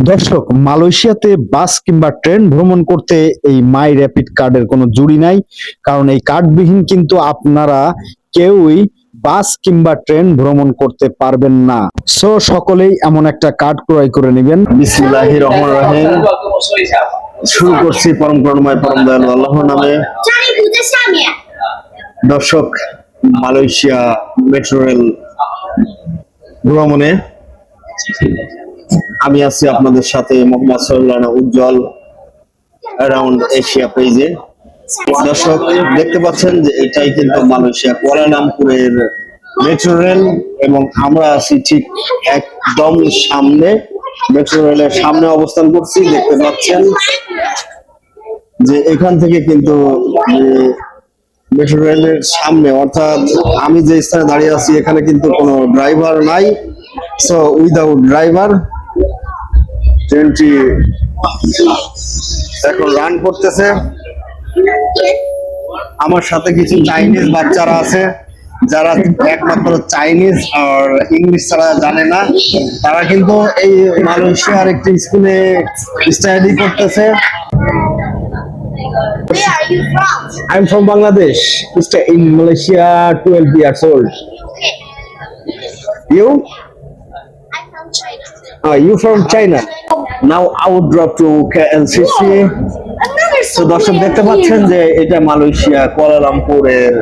দর্শক মালয়েশিয়াতে বাস কিংবা ট্রেন ভ্রমণ করতে এই মাই র্যাপিড কার্ডের কোনো জুড়ি নাই। কারণ এই কার্ডবিহীন কিন্তু আপনারা কেউই বাস কিংবা ট্রেন ভ্রমণ করতে পারবেন না। সো সকলেই এমন একটা কার্ড ক্রয় করে নেবেন। বিসমিল্লাহির রহমানির রহিম। শুরু করছি পরম করুণাময় পরম দয়ালু আল্লাহর নামে। দর্শক মালয়েশিয়া মেট্রো রেল ভ্রমণে আমি আছি আপনাদের সাথে মোহাম্মদ সল্লানা উজ্জ্বল অ্যারাউন্ড এশিয়া পেজে দর্শক, দেখতে পাচ্ছেন যে এটাই কিন্তু মালয়েশিয়া, কুয়ালালামপুরের মেট্রো রেল এবং আমরা আছি ঠিক একদম সামনে। মেট্রো রেলের সামনে অবস্থান করছি, দেখতে পাচ্ছেন যে এখান থেকে কিন্তু মেট্রো রেলের সামনে, অর্থাৎ আমি যে স্থানে দাঁড়িয়ে আছি, এখানে কিন্তু কোনো ড্রাইভার নাই। সো উইদাউট ড্রাইভার ট্রেনটি এখন রান করতেছে আমার সাথে কিছু চাইনিজ বাচ্চারা আছে যারা একমাত্র চাইনিজ আর ইংলিশ ছাড়া জানে না তারা কিন্তু এই মালয়েশিয়ার একটি স্কুলে স্টাডি করতেছে I am from Bangladesh. Mr. in Malaysia 12 years old. Okay. You? Ah, now out drop to Another তো দর্শক দেখতে পাচ্ছেন যে এটা মালয়েশিয়া কুয়ালালামপুরের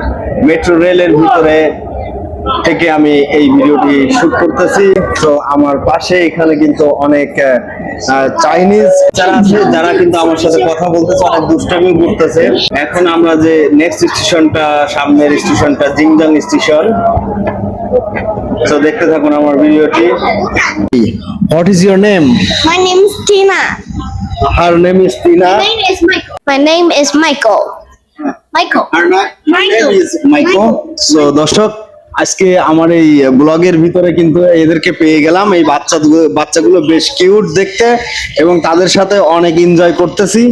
মেট্রো রেলের ভিতরে থেকে আমি এই ভিডিওটি শুট করতেছি। তো আমার পাশে এখানে কিন্তু অনেক চাইনিজ যারা আছে যারা কিন্তু আমার সাথে কথা বলতেছে অনেক দুষ্টামি করতেছে। এখন আমরা যে নেক্সট স্টেশনটা সামনের স্টেশনটা জিংজাং স্টেশন তো দেখতে থাকুন আমার ভিডিওটি। What is your name My name is Tina. Her name is Tina My name is Michael. My name is Michael. Michael. So দর্শক আজকে আমার এই ব্লগের ভিতরে কিন্তু এদেরকে পেয়ে গেলাম। এই বাচ্চাগুলো বাচ্চাগুলো বেশ কিউট দেখতে এবং তাদের সাথে অনেক এনজয় করতেছি।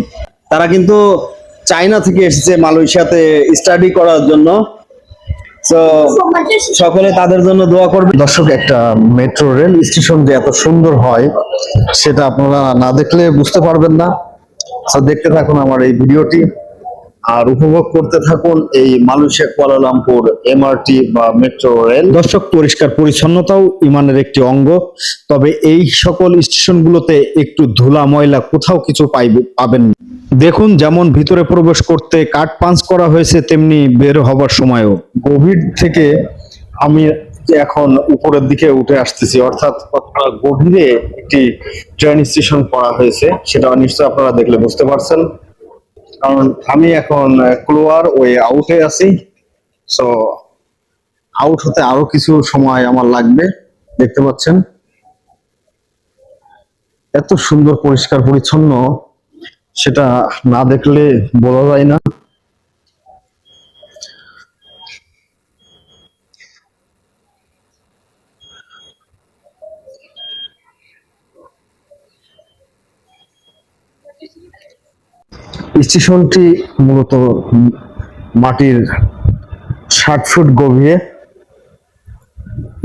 তারা কিন্তু চায়না থেকে এসেছে মালয়েশিয়াতে স্টাডি করার জন্য। তো সকলে তাদের জন্য দোয়া করবে। দর্শক একটা মেট্রো রেল স্টেশন যে এত সুন্দর হয় সেটা আপনারা না দেখলে বুঝতে পারবেন না। দেখতে থাকুন আমার এই ভিডিওটি আর উপভোগ করতে থাকুন এই মালয়েশিয়া কুয়ালালামপুর এমআরটি বা মেট্রো রেল দর্শক পরিষ্কার পরিচ্ছন্নতাও ইমানের একটি অঙ্গ। তবে এই সকল স্টেশনগুলোতে একটু ধুলা ময়লা কোথাও কিছু পাইবে পাবেন না। দেখুন যেমন ভিতরে প্রবেশ করতে কার্ড পাঞ্চ করা হয়েছে, তেমনি বের হবার সময়ও। গভীর থেকে আমি এখন উপরের দিকে উঠে আসতেছি, অর্থাৎ গভীরে একটি ট্রেন স্টেশন করা হয়েছে। সেটা নিশ্চয় আপনারা দেখলে বুঝতে পারছেন। কারণ আমি এখন ক্লোয়ার ওয়ে আউটে আছি। সো আউট হতে আরও কিছু সময় আমার লাগবে, দেখতে পাচ্ছেন। এত সুন্দর, পরিষ্কার, পরিচ্ছন্ন সেটা না দেখলে বলা যায় না। স্টেশনটি মূলত মাটির ষাট ফুট গভীরে।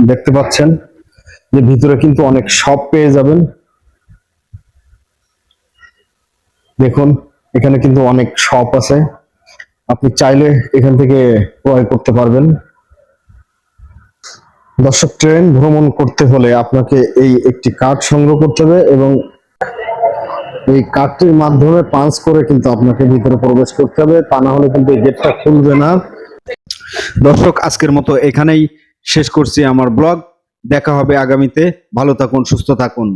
দেখতে পাচ্ছেন যে ভিতরে কিন্তু অনেক শপ পেয়ে যাবেন। দেখুন, এখানে কিন্তু অনেক শপ আছে। আপনি চাইলে এখান থেকে ক্রয় করতে পারবেন। দর্শক ট্রেন ভ্রমণ করতে হলে আপনাকে এই একটি কার্ড সংগ্রহ করতে হবে এবং এই কার্ডটির মাধ্যমে পাঞ্চ করে কিন্তু আপনাকে ভিতরে প্রবেশ করতে হবে। তা না হলে কিন্তু এই গেটটা খুলবে না। দর্শক, আজকের মতো এখানেই শেষ করছি আমার ব্লগ দেখা হবে আগামীতে। ভালো থাকুন, সুস্থ থাকুন।